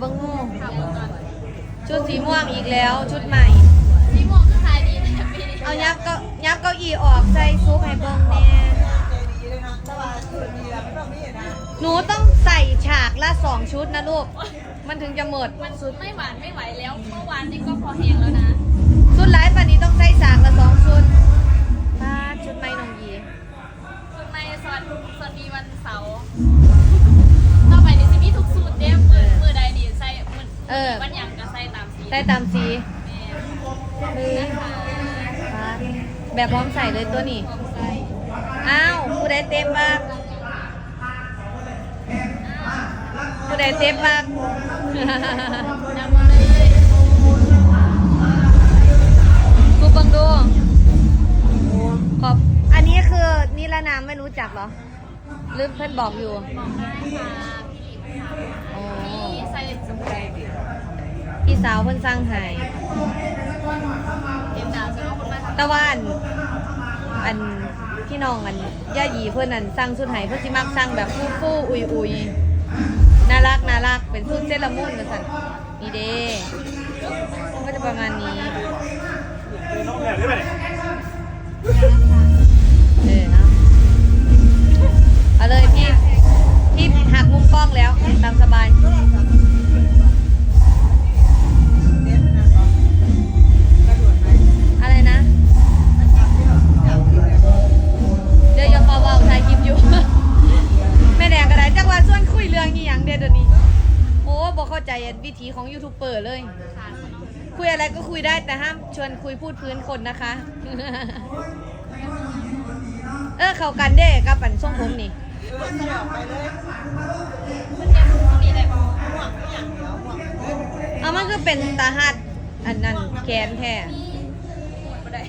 เบิ้งงูถามเบิ่งก่อนชุดสีม่วงอีกแล้ว ชุดใหม่ สีม่วงคือขายดีนะปีนี้เอายับก็ยับเก้าอี้ออกใส่ซุปให้เบิ้งแน่หนูต้องใส่ฉากละสองชุดนะลูก มันถึงจะหมด มันสุดไม่หวานไม่ไหวแล้ว เมื่อวานนี้ก็พอแห้งแล้วนะ ชุดไลฟ์ปันนี้ต้องใส่ฉากละสองชุดมาชุดใหม่น้องยีสุดในสวัสดีสวัสดีวันเสาร์ มือวันหยังก็ใส่ตามสีใส่ตามสีแม่เฮ้ยนะคะมาแบบพร้อมใส่เลยตัวนี้ของใส่อ้าวผู้ใดเต็มบ้างผู้ใดเต็มบ้างนำมาเลยกูเบังดูขอบอันนี้คือนิรนามไม่รู้จักเหรอ หรือเพื่อนบอกอยู่ บอกได้ค่ะพี่หลิมค่ะ โอ้ พี่ใส่สมุน พี่ สาวเพื่อนสร้างให้เต็มดาวจะเอาคนมาทำตะวันอันพี่น้องอันย่าหยีเพื่อนอันสร้างสุดไห้เพื่อนสิมักสร้างแบบฟูฟูอุยอุยน่ารักน่ารักเป็นสุดเซรามุนกันสันนี่เด้ก็จะประมาณนี้ เข้าใจวิธีของยูทูบเบอร์เลยขาดคนเนาะคุยอะไรก็คุยได้แต่ห้ามชวนคุยพูดพื้นคนนะคะ เออ เข้ากันเด้กับปันทรงผมนี่มันเจ็บนี่แหละเอามันคือเป็นตาหัดอันนั้นแขนแท้บ่ได้